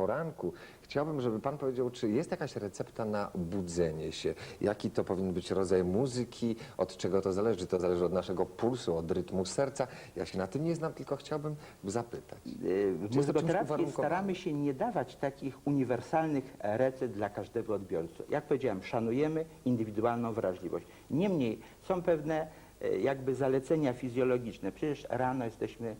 poranku, chciałbym, żeby pan powiedział, czy jest jakaś recepta na budzenie się? Jaki to powinien być rodzaj muzyki? Od czego to zależy? To zależy od naszego pulsu, od rytmu serca? Ja się na tym nie znam, tylko chciałbym zapytać. W Czy jest to czymś muzykoterapii uwarunkowane? staramy się nie dawać takich uniwersalnych recept dla każdego odbiorcy. Jak powiedziałem, szanujemy indywidualną wrażliwość. Niemniej są pewne e, jakby zalecenia fizjologiczne. Przecież rano jesteśmy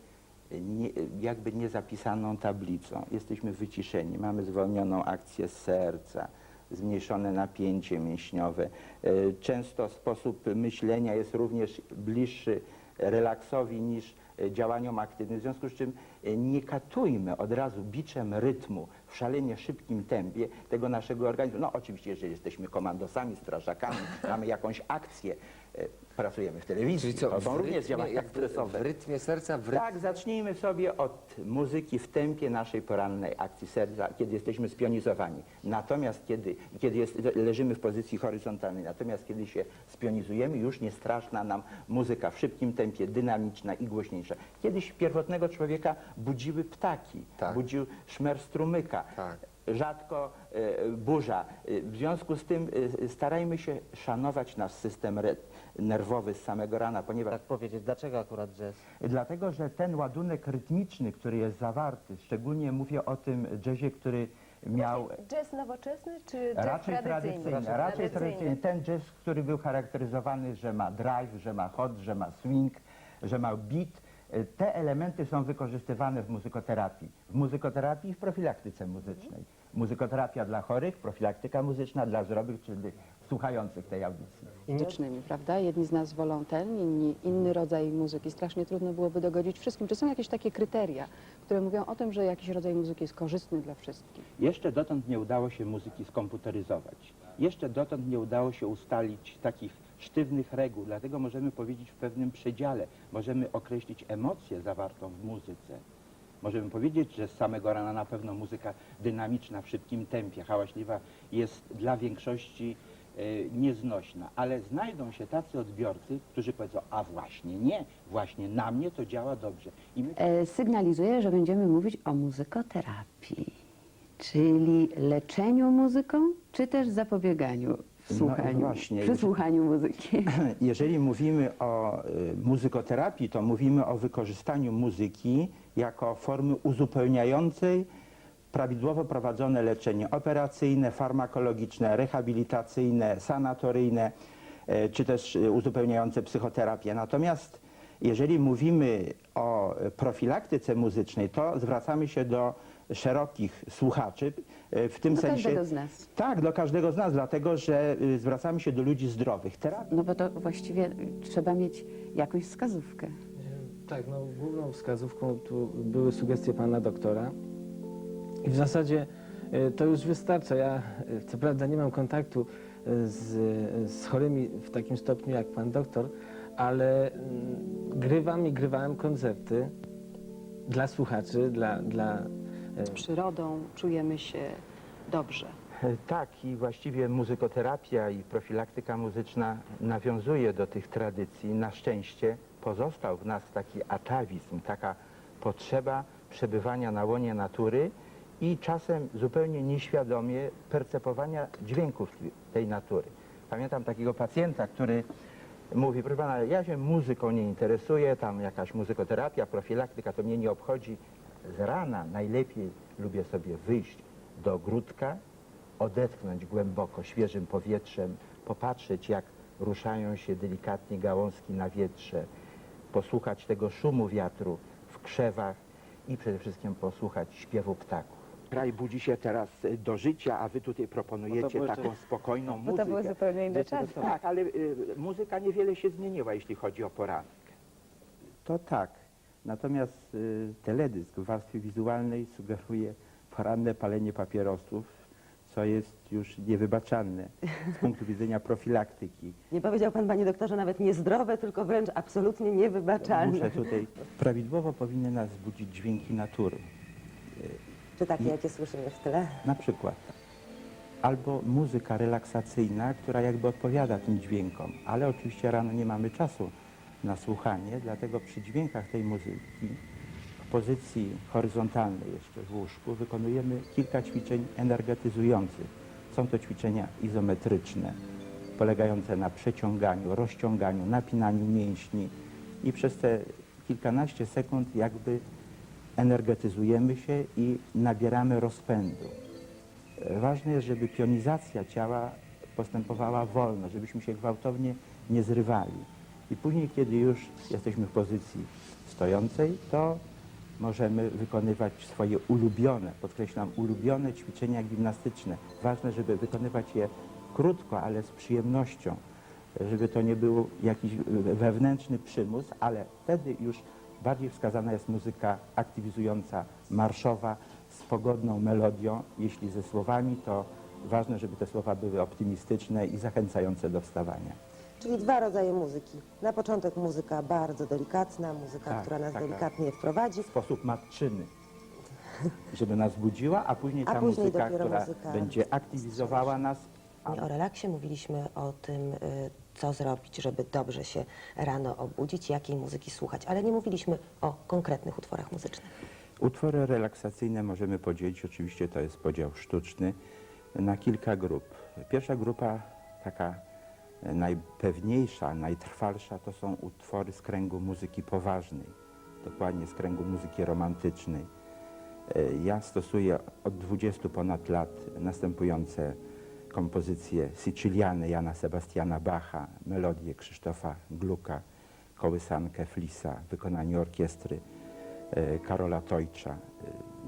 nie, jakby niezapisaną tablicą. Jesteśmy wyciszeni, mamy zwolnioną akcję serca, zmniejszone napięcie mięśniowe. E, Często sposób myślenia jest również bliższy relaksowi niż e, działaniom aktywnym. W związku z czym e, nie katujmy od razu biczem rytmu w szalenie szybkim tempie tego naszego organizmu. No oczywiście, jeżeli jesteśmy komandosami, strażakami, mamy jakąś akcję, pracujemy w telewizji, Czyli co, to są w również rytmie, działania jakby stresowe. w rytmie serca, w rytmie... Tak, zacznijmy sobie od muzyki w tempie naszej porannej akcji serca, kiedy jesteśmy spionizowani. Natomiast kiedy, kiedy jest, leżymy w pozycji horyzontalnej, natomiast kiedy się spionizujemy, już nie straszna nam muzyka w szybkim tempie, dynamiczna i głośniejsza. Kiedyś pierwotnego człowieka budziły ptaki, Tak. budził szmer strumyka. Tak. Rzadko e, burza. E, W związku z tym e, starajmy się szanować nasz system re, nerwowy z samego rana, ponieważ tak powiedzieć, dlaczego akurat jazz? Dlatego, że ten ładunek rytmiczny, który jest zawarty, szczególnie mówię o tym jazzie, który miał Jazz nowoczesny czy jazz raczej tradycyjny? tradycyjny, raczej tradycyjny. Ten jazz, który był charakteryzowany, że ma drive, że ma hot, że ma swing, że ma beat. E, Te elementy są wykorzystywane w muzykoterapii. W muzykoterapii i w profilaktyce muzycznej. Muzykoterapia dla chorych, profilaktyka muzyczna dla zdrowych, czyli słuchających tej audycji. muzycznymi, prawda? Jedni z nas wolą ten, inni inny rodzaj muzyki. Strasznie trudno byłoby dogodzić wszystkim. Czy są jakieś takie kryteria, które mówią o tym, że jakiś rodzaj muzyki jest korzystny dla wszystkich? Jeszcze dotąd nie udało się muzyki skomputeryzować. Jeszcze dotąd nie udało się ustalić takich sztywnych reguł, dlatego możemy powiedzieć w pewnym przedziale. Możemy określić emocję zawartą w muzyce. Możemy powiedzieć, że z samego rana na pewno muzyka dynamiczna, w szybkim tempie, hałaśliwa jest dla większości nieznośna, ale znajdą się tacy odbiorcy, którzy powiedzą, a właśnie nie, właśnie na mnie to działa dobrze. I my E, sygnalizuje, że będziemy mówić o muzykoterapii, czyli leczeniu muzyką, czy też zapobieganiu w No słuchaniu, właśnie. przy słuchaniu muzyki. Jeżeli mówimy o y, muzykoterapii, to mówimy o wykorzystaniu muzyki jako formy uzupełniającej prawidłowo prowadzone leczenie operacyjne, farmakologiczne, rehabilitacyjne, sanatoryjne, e, czy też e, uzupełniające psychoterapię. Natomiast jeżeli mówimy o profilaktyce muzycznej, to zwracamy się do szerokich słuchaczy, e, w tym Do sensie... każdego z nas. Tak, do każdego z nas, dlatego że zwracamy się do ludzi zdrowych. Terapia No bo to właściwie trzeba mieć jakąś wskazówkę. Tak, no główną wskazówką tu były sugestie pana doktora i w zasadzie e, to już wystarcza. Ja e, co prawda nie mam kontaktu e, z, z chorymi w takim stopniu jak pan doktor, ale mm, grywam i grywałem koncerty dla słuchaczy, dla, dla Z przyrodą czujemy się dobrze. Tak i właściwie muzykoterapia i profilaktyka muzyczna nawiązuje do tych tradycji. Na szczęście pozostał w nas taki atawizm, taka potrzeba przebywania na łonie natury i czasem zupełnie nieświadomie percepowania dźwięków tej natury. Pamiętam takiego pacjenta, który mówi, proszę pana, ja się muzyką nie interesuję, tam jakaś muzykoterapia, profilaktyka, to mnie nie obchodzi. Z rana najlepiej lubię sobie wyjść do ogródka, odetchnąć głęboko świeżym powietrzem, popatrzeć jak ruszają się delikatnie gałązki na wietrze, posłuchać tego szumu wiatru w krzewach i przede wszystkim posłuchać śpiewu ptaków. Kraj budzi się teraz do życia, a wy tutaj proponujecie były taką spokojną Bo muzykę. to były zupełnie inne czasy. Tak, ale y, muzyka niewiele się zmieniła, jeśli chodzi o poranek. To tak. Natomiast y, teledysk w warstwie wizualnej sugeruje poranne palenie papierosów, co jest już niewybaczalne z punktu widzenia profilaktyki. Nie powiedział pan, panie doktorze, nawet niezdrowe, tylko wręcz absolutnie niewybaczalne. Muszę tutaj... Prawidłowo powinny nas budzić dźwięki natury. Czy takie, jakie słyszymy w tle? Na przykład albo muzyka relaksacyjna, która jakby odpowiada tym dźwiękom, ale oczywiście rano nie mamy czasu na słuchanie, dlatego przy dźwiękach tej muzyki pozycji horyzontalnej jeszcze w łóżku wykonujemy kilka ćwiczeń energetyzujących. Są to ćwiczenia izometryczne, polegające na przeciąganiu, rozciąganiu, napinaniu mięśni i przez te kilkanaście sekund jakby energetyzujemy się i nabieramy rozpędu. Ważne jest, żeby pionizacja ciała postępowała wolno, żebyśmy się gwałtownie nie zrywali. I później, kiedy już jesteśmy w pozycji stojącej, to możemy wykonywać swoje ulubione, podkreślam, ulubione ćwiczenia gimnastyczne. Ważne, żeby wykonywać je krótko, ale z przyjemnością, żeby to nie był jakiś wewnętrzny przymus, ale wtedy już bardziej wskazana jest muzyka aktywizująca, marszowa, z pogodną melodią. Jeśli ze słowami, to ważne, żeby te słowa były optymistyczne i zachęcające do wstawania. Czyli dwa rodzaje muzyki. Na początek muzyka bardzo delikatna, muzyka, Tak, która nas taka. delikatnie wprowadzi. w sposób matczyny, żeby nas budziła, a później A ta później muzyka, dopiero która muzyka będzie aktywizowała nas. A O relaksie mówiliśmy o tym, y, co zrobić, żeby dobrze się rano obudzić, jakiej muzyki słuchać, ale nie mówiliśmy o konkretnych utworach muzycznych. Utwory relaksacyjne możemy podzielić, oczywiście to jest podział sztuczny, na kilka grup. Pierwsza grupa, taka najpewniejsza, najtrwalsza, to są utwory z kręgu muzyki poważnej, dokładnie z kręgu muzyki romantycznej. Ja stosuję od 20 ponad lat następujące kompozycje sycyliane Jana Sebastiana Bacha, melodie Krzysztofa Gluka, kołysankę Flisa w wykonaniu orkiestry e, Karola Tojcza, e,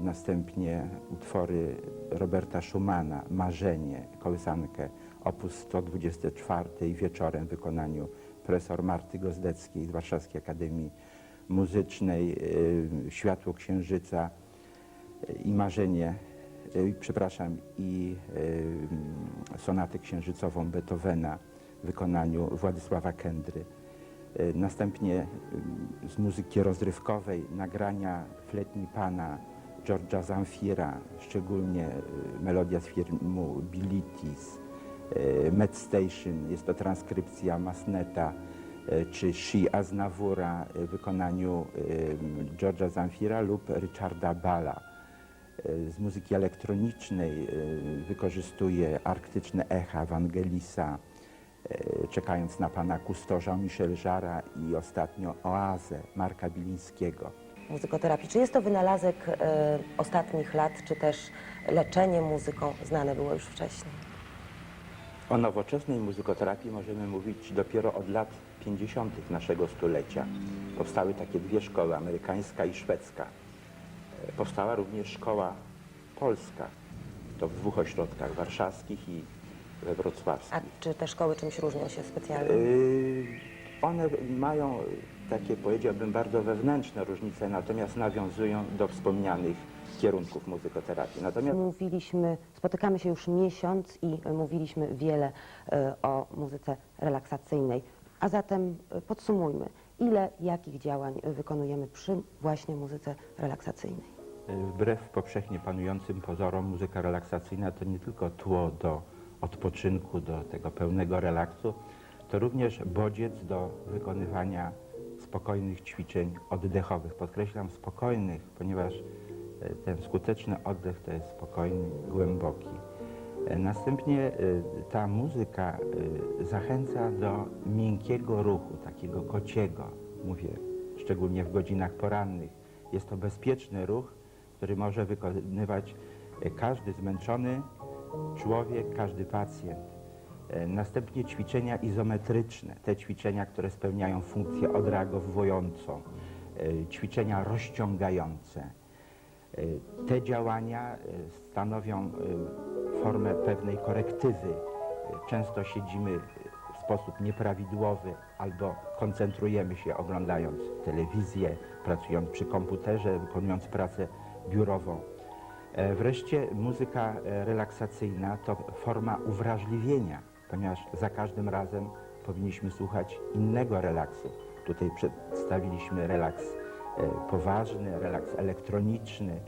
następnie utwory Roberta Schumana, Marzenie, kołysankę op. 124 i wieczorem w wykonaniu profesor Marty Gozdeckiej z Warszawskiej Akademii Muzycznej, e, Światło Księżyca i Marzenie, przepraszam, i e, sonatę księżycową Beethovena w wykonaniu Władysława Kędry. E, Następnie z muzyki rozrywkowej nagrania Fletni Pana George'a Zamfira, szczególnie melodia z filmu Bilitis, Med Station, jest to transkrypcja Masneta, czy Shi Aznavoura w wykonaniu George'a Zamfira lub Richarda Balla. Y, Z muzyki elektronicznej y, wykorzystuje arktyczne echa Wangelisa, e, czekając na pana Kustorza Michel Żara i ostatnio Oazę Marka Bilińskiego. Muzykoterapii. Czy jest to wynalazek e, ostatnich lat, czy też leczenie muzyką znane było już wcześniej? O nowoczesnej muzykoterapii możemy mówić dopiero od lat 50. naszego stulecia. Powstały takie dwie szkoły, amerykańska i szwedzka. Powstała również szkoła polska, to w dwóch ośrodkach, warszawskich i we wrocławskim. A czy te szkoły czymś różnią się specjalnie? Yy, One mają takie, powiedziałbym, bardzo wewnętrzne różnice, natomiast nawiązują do wspomnianych kierunków muzykoterapii. Natomiast Mówiliśmy, spotykamy się już miesiąc i mówiliśmy wiele e, o muzyce relaksacyjnej. A zatem e, podsumujmy, ile jakich działań e, wykonujemy przy właśnie muzyce relaksacyjnej? wbrew powszechnie panującym pozorom muzyka relaksacyjna to nie tylko tło do odpoczynku, do tego pełnego relaksu, to również bodziec do wykonywania spokojnych ćwiczeń oddechowych. Podkreślam spokojnych, ponieważ e, ten skuteczny oddech to jest spokojny, głęboki. E, Następnie e, ta muzyka e, zachęca do miękkiego ruchu, takiego kociego, mówię, szczególnie w godzinach porannych. Jest to bezpieczny ruch, który może wykonywać każdy zmęczony człowiek, każdy pacjent. Następnie ćwiczenia izometryczne, te ćwiczenia, które spełniają funkcję odreagowującą, ćwiczenia rozciągające. Te działania stanowią formę pewnej korektywy. Często siedzimy w sposób nieprawidłowy albo koncentrujemy się oglądając telewizję, pracując przy komputerze, wykonując pracę biurową. E, Wreszcie muzyka e, relaksacyjna to forma uwrażliwienia, ponieważ za każdym razem powinniśmy słuchać innego relaksu. Tutaj przedstawiliśmy relaks e, poważny, relaks elektroniczny,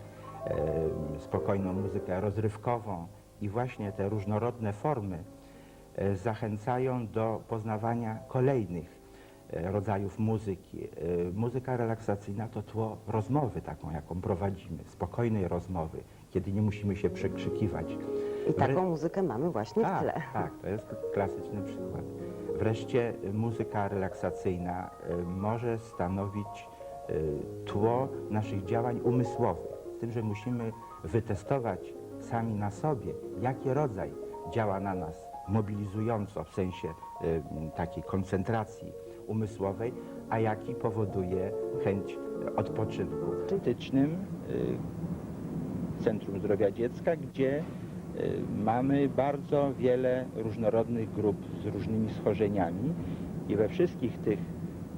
spokojną muzykę rozrywkową i właśnie te różnorodne formy e, zachęcają do poznawania kolejnych e, rodzajów muzyki. E, Muzyka relaksacyjna to tło rozmowy taką, jaką prowadzimy, spokojnej rozmowy, kiedy nie musimy się przekrzykiwać. I taką muzykę mamy właśnie w tak, tle. tak, to jest klasyczny przykład. Wreszcie muzyka relaksacyjna może stanowić tło naszych działań umysłowych. Z tym, że musimy wytestować sami na sobie, jaki rodzaj działa na nas mobilizująco w sensie y, takiej koncentracji umysłowej, a jaki powoduje chęć odpoczynku. W Krytycznym y, Centrum Zdrowia Dziecka, gdzie y, mamy bardzo wiele różnorodnych grup z różnymi schorzeniami i we wszystkich tych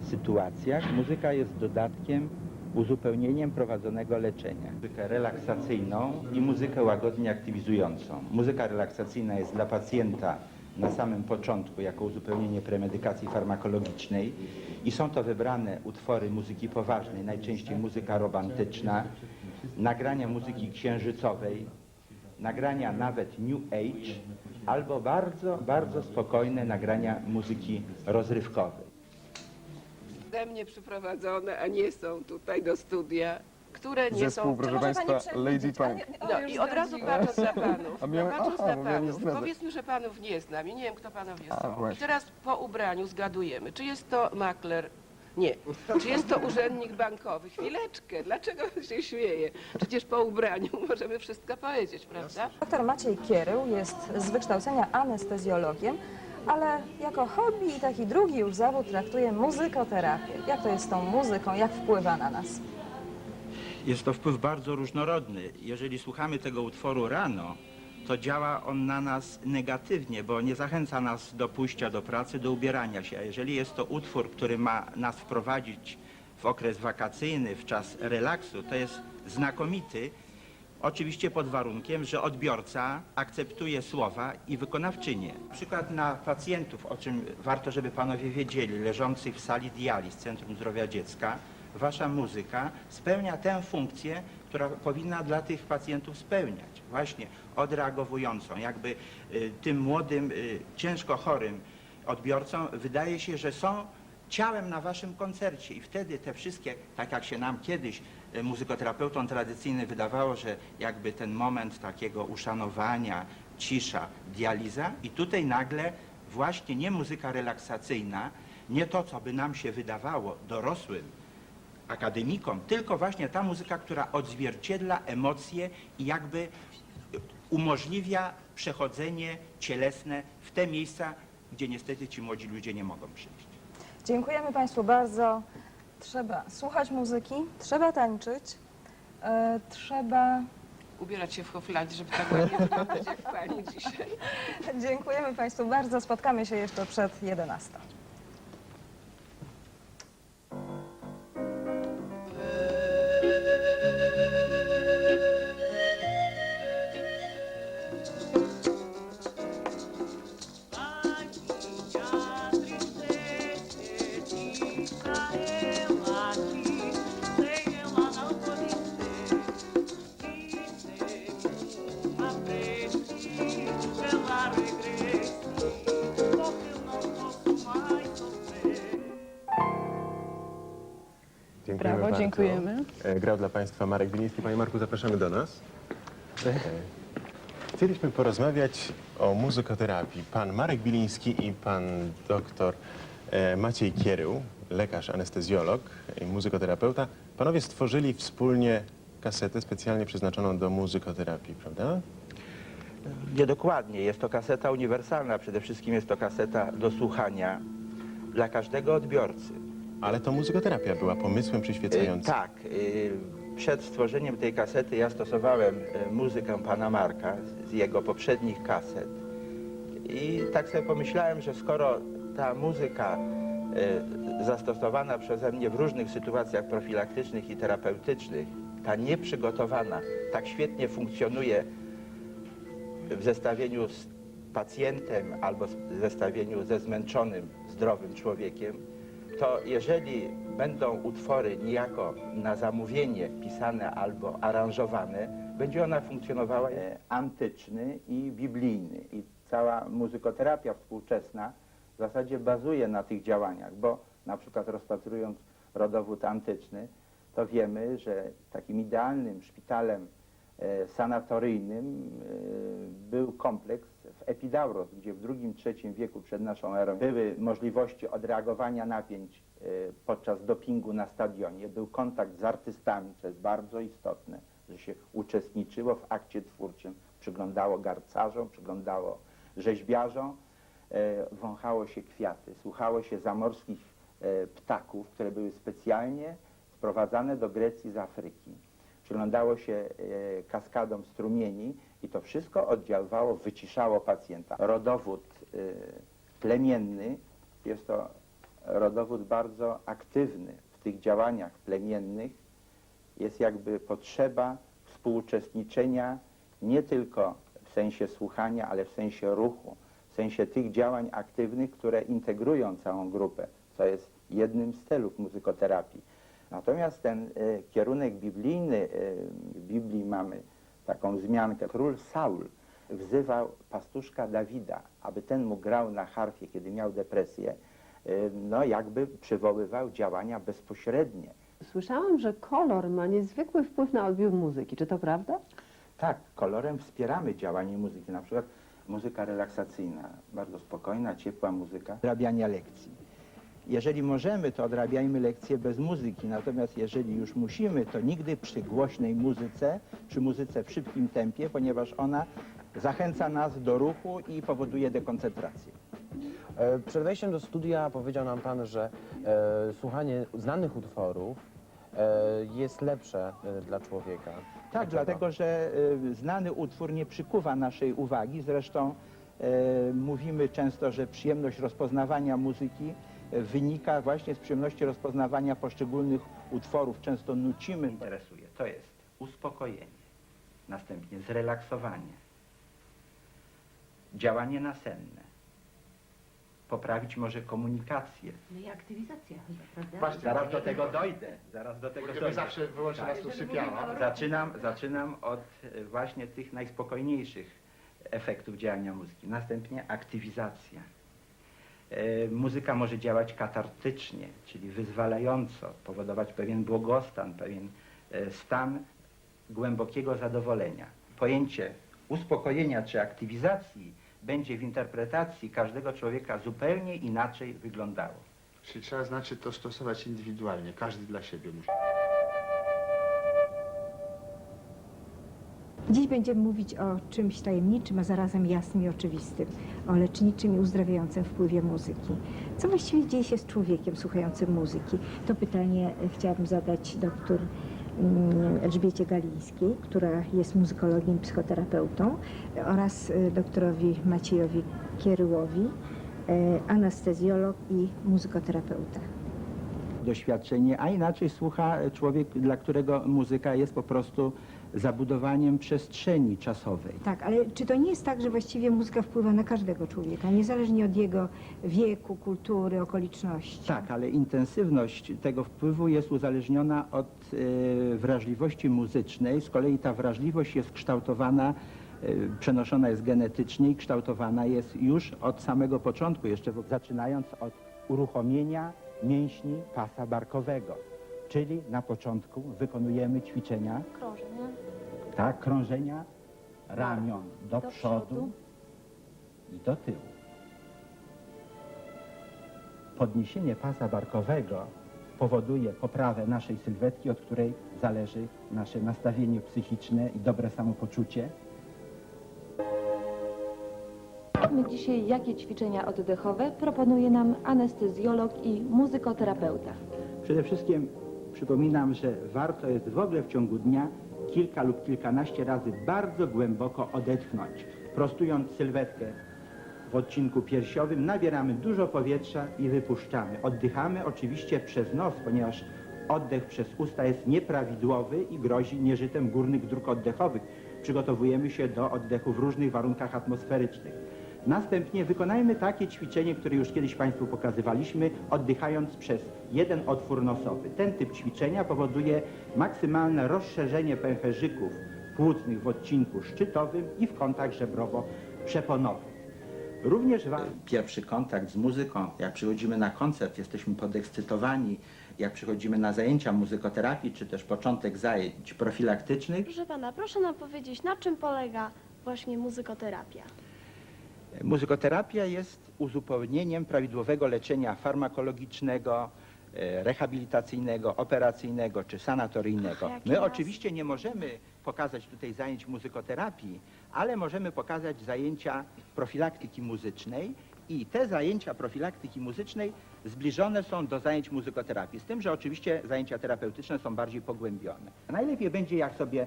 sytuacjach muzyka jest dodatkiem, uzupełnieniem prowadzonego leczenia. Muzykę relaksacyjną i muzykę łagodnie aktywizującą. Muzyka relaksacyjna jest dla pacjenta na samym początku jako uzupełnienie premedykacji farmakologicznej i są to wybrane utwory muzyki poważnej, najczęściej muzyka romantyczna, nagrania muzyki księżycowej, nagrania nawet New Age albo bardzo, bardzo spokojne nagrania muzyki rozrywkowej. Przeze mnie przyprowadzone, a nie są tutaj do studia, które nie Zespół, są... proszę Państwa, Lady Punk. No i od razu patrząc na panów, A miałem- patrząc aha, na bo miałem nie panów, zdradzać. powiedzmy, że panów nie znam i nie wiem, kto panowie A, są. I właśnie. teraz po ubraniu zgadujemy, czy jest to makler, nie. Czy jest to urzędnik bankowy? Chwileczkę, dlaczego się śmieje? Przecież po ubraniu możemy wszystko powiedzieć, prawda? Doktor Maciej Kierył jest z wykształcenia anestezjologiem, ale jako hobby i taki drugi już zawód traktuje muzykoterapię. Jak to jest z tą muzyką, jak wpływa na nas? Jest to wpływ bardzo różnorodny. Jeżeli słuchamy tego utworu rano, to działa on na nas negatywnie, bo nie zachęca nas do pójścia do pracy, do ubierania się. A jeżeli jest to utwór, który ma nas wprowadzić w okres wakacyjny, w czas relaksu, to jest znakomity. Oczywiście pod warunkiem, że odbiorca akceptuje słowa i wykonawczynię. Przykład na pacjentów, o czym warto, żeby panowie wiedzieli, leżących w sali dializ Centrum Zdrowia Dziecka, wasza muzyka spełnia tę funkcję, która powinna dla tych pacjentów spełniać. Właśnie odreagowującą, jakby y, tym młodym, y, ciężko chorym odbiorcom wydaje się, że są ciałem na waszym koncercie i wtedy te wszystkie, tak jak się nam kiedyś e, muzykoterapeutom tradycyjnym wydawało, że jakby ten moment takiego uszanowania, cisza, dializa i tutaj nagle właśnie nie muzyka relaksacyjna, nie to, co by nam się wydawało dorosłym akademikom, tylko właśnie ta muzyka, która odzwierciedla emocje i jakby umożliwia przechodzenie cielesne w te miejsca, gdzie niestety ci młodzi ludzie nie mogą przyjść. Dziękujemy Państwu bardzo. Trzeba słuchać muzyki, trzeba tańczyć, e, trzeba... Ubierać się w Hoflandzie, żeby tak ładnie wyglądać jak pani dzisiaj. Dziękujemy Państwu bardzo. Spotkamy się jeszcze przed 11. Dziękujemy Brawo, bardzo. dziękujemy. E, Grał dla Państwa Marek Biliński. Panie Marku, zapraszamy do nas. E, Chcieliśmy porozmawiać o muzykoterapii. Pan Marek Biliński i pan doktor e, Maciej Kierył, lekarz anestezjolog i muzykoterapeuta, panowie stworzyli wspólnie kasetę specjalnie przeznaczoną do muzykoterapii, prawda? Niedokładnie. Jest to kaseta uniwersalna. Przede wszystkim jest to kaseta do słuchania dla każdego odbiorcy. Ale to muzykoterapia była pomysłem Y, przyświecającym. Tak. y, Przed stworzeniem tej kasety ja stosowałem y, muzykę pana Marka z jego poprzednich kaset. I tak sobie pomyślałem, że skoro ta muzyka y, zastosowana przeze mnie w różnych sytuacjach profilaktycznych i terapeutycznych, ta nieprzygotowana, tak świetnie funkcjonuje w zestawieniu z pacjentem albo w zestawieniu ze zmęczonym, zdrowym człowiekiem, to jeżeli będą utwory niejako na zamówienie pisane albo aranżowane, będzie ona funkcjonowała antyczny i biblijny. I cała muzykoterapia współczesna w zasadzie bazuje na tych działaniach, bo na przykład rozpatrując rodowód antyczny, to wiemy, że takim idealnym szpitalem e, sanatoryjnym e, był kompleks w Epidauros, gdzie w II-III wieku przed naszą erą były możliwości odreagowania napięć e, podczas dopingu na stadionie, był kontakt z artystami, co jest bardzo istotne, że się uczestniczyło w akcie twórczym, przyglądało garcarzom, przyglądało rzeźbiarzom, e, wąchało się kwiaty, słuchało się zamorskich e, ptaków, które były specjalnie sprowadzane do Grecji z Afryki. Przyglądało się kaskadom strumieni i to wszystko oddziaływało, wyciszało pacjenta. Rodowód e, plemienny jest to rodowód bardzo aktywny w tych działaniach plemiennych. Jest jakby potrzeba współuczestniczenia nie tylko w sensie słuchania, ale w sensie ruchu, w sensie tych działań aktywnych, które integrują całą grupę, co jest jednym z celów muzykoterapii. Natomiast ten e, kierunek biblijny, w Biblii mamy taką wzmiankę, król Saul wzywał pastuszka Dawida, aby ten mu grał na harfie, kiedy miał depresję, no jakby przywoływał działania bezpośrednie. Słyszałam, że kolor ma niezwykły wpływ na odbiór muzyki. Czy to prawda? Tak, kolorem wspieramy działanie muzyki, na przykład muzyka relaksacyjna, bardzo spokojna, ciepła muzyka. Odrabiania lekcji. Jeżeli możemy, to odrabiajmy lekcje bez muzyki, natomiast jeżeli już musimy, to nigdy przy głośnej muzyce, przy muzyce w szybkim tempie, ponieważ ona zachęca nas do ruchu i powoduje dekoncentrację. E, Przed wejściem do studia powiedział nam Pan, że e, słuchanie znanych utworów e, jest lepsze e, dla człowieka. Tak, Dlaczego? dlatego że y, znany utwór nie przykuwa naszej uwagi. Zresztą y, mówimy często, że przyjemność rozpoznawania muzyki wynika właśnie z przyjemności rozpoznawania poszczególnych utworów. Często nucimy. Interesuje. To jest uspokojenie, następnie zrelaksowanie, działanie nasenne, poprawić może komunikację. No i aktywizacja chyba, prawda? Właśnie, Zaraz do tego dojdę. Zaraz do tego dojdę. zawsze wyłącznie nas usypiała. Zaczynam, zaczynam od e, właśnie tych najspokojniejszych efektów działania muzyki. Następnie aktywizacja. E, Muzyka może działać katartycznie, czyli wyzwalająco, powodować pewien błogostan, pewien e, stan głębokiego zadowolenia. Pojęcie uspokojenia czy aktywizacji będzie w interpretacji każdego człowieka zupełnie inaczej wyglądało. Czyli trzeba znaczy to stosować indywidualnie, każdy dla siebie musi. Dziś będziemy mówić o czymś tajemniczym, a zarazem jasnym i oczywistym, o leczniczym i uzdrawiającym wpływie muzyki. Co właściwie dzieje się z człowiekiem słuchającym muzyki? To pytanie e, chciałabym zadać doktor mm, Elżbiecie Galińskiej, która jest muzykologiem, psychoterapeutą oraz e, doktorowi Maciejowi Kieryłowi, e, anestezjolog i muzykoterapeuta. doświadczenie, a inaczej słucha człowiek, dla którego muzyka jest po prostu zabudowaniem przestrzeni czasowej. Tak, ale czy to nie jest tak, że właściwie muzyka wpływa na każdego człowieka, niezależnie od jego wieku, kultury, okoliczności? Tak, ale intensywność tego wpływu jest uzależniona od e, wrażliwości muzycznej. Z kolei ta wrażliwość jest kształtowana, e, przenoszona jest genetycznie i kształtowana jest już od samego początku, jeszcze w, zaczynając od uruchomienia mięśni pasa barkowego. Czyli na początku wykonujemy ćwiczenia Krążenia. tak, krążenia ramion do, przodu, i do tyłu. Podniesienie pasa barkowego powoduje poprawę naszej sylwetki, od której zależy nasze nastawienie psychiczne i dobre samopoczucie. My dzisiaj jakie ćwiczenia oddechowe proponuje nam anestezjolog i muzykoterapeuta? Przede wszystkim przypominam, że warto jest w ogóle w ciągu dnia kilka lub kilkanaście razy bardzo głęboko odetchnąć. Prostując sylwetkę w odcinku piersiowym, nabieramy dużo powietrza i wypuszczamy. Oddychamy oczywiście przez nos, ponieważ oddech przez usta jest nieprawidłowy i grozi nieżytem górnych dróg oddechowych. Przygotowujemy się do oddechu w różnych warunkach atmosferycznych. Następnie wykonajmy takie ćwiczenie, które już kiedyś Państwu pokazywaliśmy, oddychając przez jeden otwór nosowy. Ten typ ćwiczenia powoduje maksymalne rozszerzenie pęcherzyków płucnych w odcinku szczytowym i w kątach żebrowo-przeponowym. Również wa- pierwszy kontakt z muzyką, jak przychodzimy na koncert, jesteśmy podekscytowani, jak przychodzimy na zajęcia muzykoterapii, czy też początek zajęć profilaktycznych, Proszę pana, proszę nam powiedzieć, na czym polega właśnie muzykoterapia? Muzykoterapia jest uzupełnieniem prawidłowego leczenia farmakologicznego, e, rehabilitacyjnego, operacyjnego czy sanatoryjnego. Ach, jaki My oczywiście nie możemy pokazać tutaj zajęć muzykoterapii, ale możemy pokazać zajęcia profilaktyki muzycznej i te zajęcia profilaktyki muzycznej zbliżone są do zajęć muzykoterapii, z tym, że oczywiście zajęcia terapeutyczne są bardziej pogłębione. Najlepiej będzie, jak sobie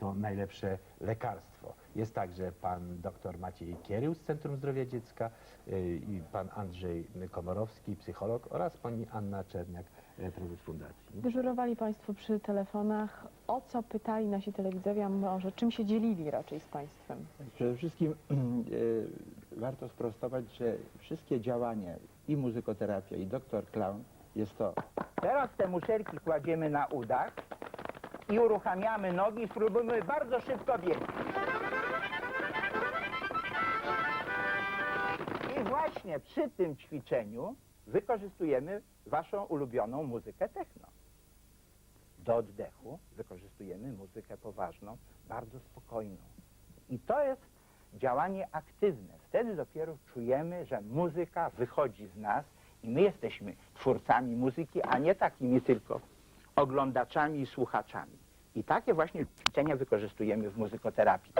to najlepsze lekarstwo. Jest także pan dr Maciej Kierył z Centrum Zdrowia Dziecka e, i pan Andrzej Komorowski, psycholog oraz pani Anna Czerniak, e, prezes Fundacji. Dyżurowali Państwo przy telefonach. O co pytali nasi telewidzowie, a może czym się dzielili raczej z Państwem? Przede wszystkim e, warto sprostować, że wszystkie działania i muzykoterapia i doktor Clown jest to. Teraz te muszelki kładziemy na udach i uruchamiamy nogi spróbujmy bardzo szybko biec. I właśnie przy tym ćwiczeniu wykorzystujemy waszą ulubioną muzykę techno. Do oddechu wykorzystujemy muzykę poważną, bardzo spokojną. I to jest działanie aktywne. Wtedy dopiero czujemy, że muzyka wychodzi z nas i my jesteśmy twórcami muzyki, a nie takimi tylko oglądaczami i słuchaczami. I takie właśnie ćwiczenia wykorzystujemy w muzykoterapii.